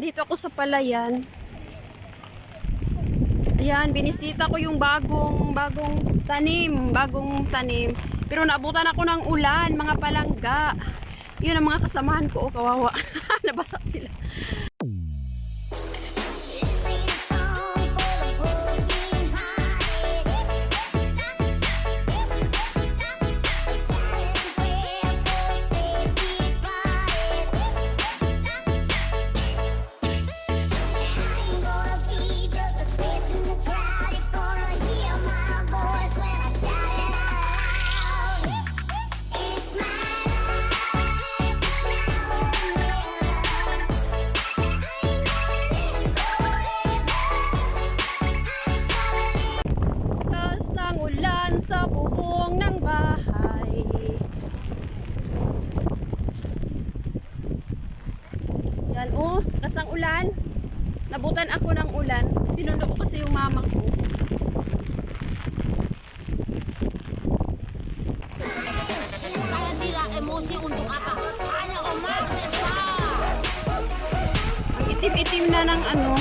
Nandito ako sa palayan. Ayan, binisita ko yung bagong, bagong tanim, bagong tanim. Pero naabutan ako ng ulan, mga palangga. Yun ang mga kasamahan ko, oh, kawawa. Nabasa sila. Yan, oh, taas ng ulan. Nabutan ako ng ulan. Sinundo ko kasi yung mama ko. Ang itim-itim na ng ano.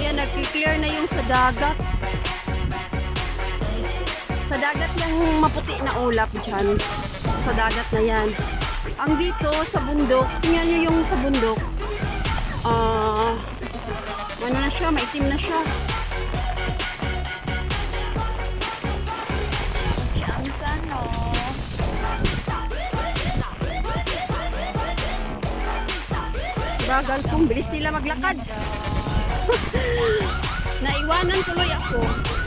Yan, nag-clear na yung sa dagat. Sa dagat yung maputi na ulap dyan. Sa dagat na yan. Ang dito sa bundok, tingnan nyo yung sa bundok. Ah, ano na siya, maitim na siya. Ang sano. Bagal kong bilis nila maglakad. Naiwanan tuloy ako.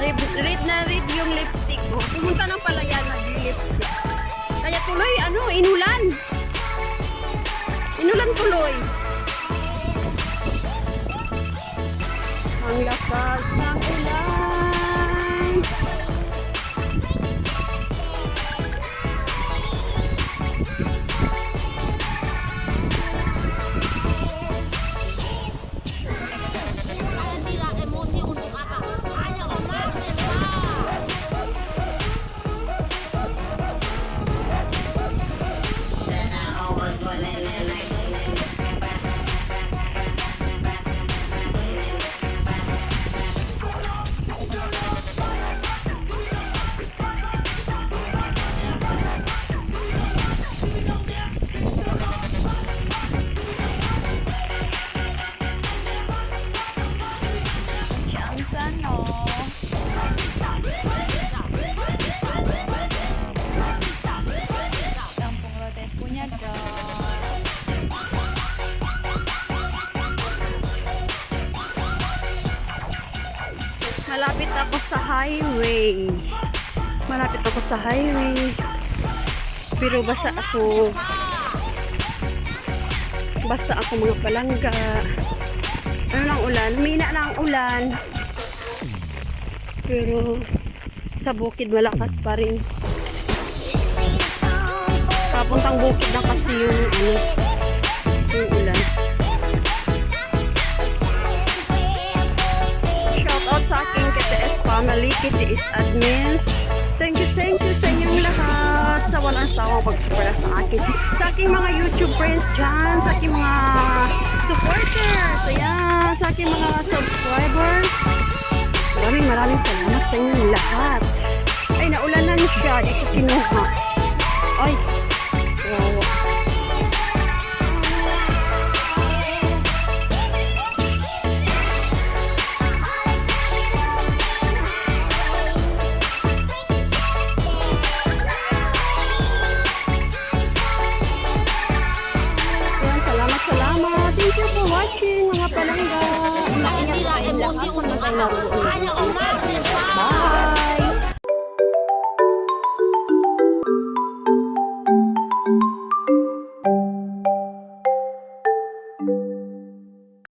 Red, red na red yung lipstick ko. Pumunta ng palayan na yung lipstick. Kaya tuloy, ano, inulan. Inulan tuloy. Ang lakas ng ulan. Ang sano. Malapit ako sa highway. Malapit ako sa highway. Pero basa ako. Basa ako mga palangga. Ano lang ulan? Humina na ang ulan. Pero sa bukid malakas pa rin. Papuntang bukid na kasi yung ano, ulan. Sa aking KTS family, KTS admins. Thank you, thank you sa inyong lahat sa walang sawang pagsuporta sa akin. Sa aking mga YouTube friends dyan, sa aking mga supporters, ayan, sa aking mga subscribers. Maraming maraming salamat sa inyong lahat. Ay, naulanan siya, di ko kinuha. Ay, 哎呀，我妈！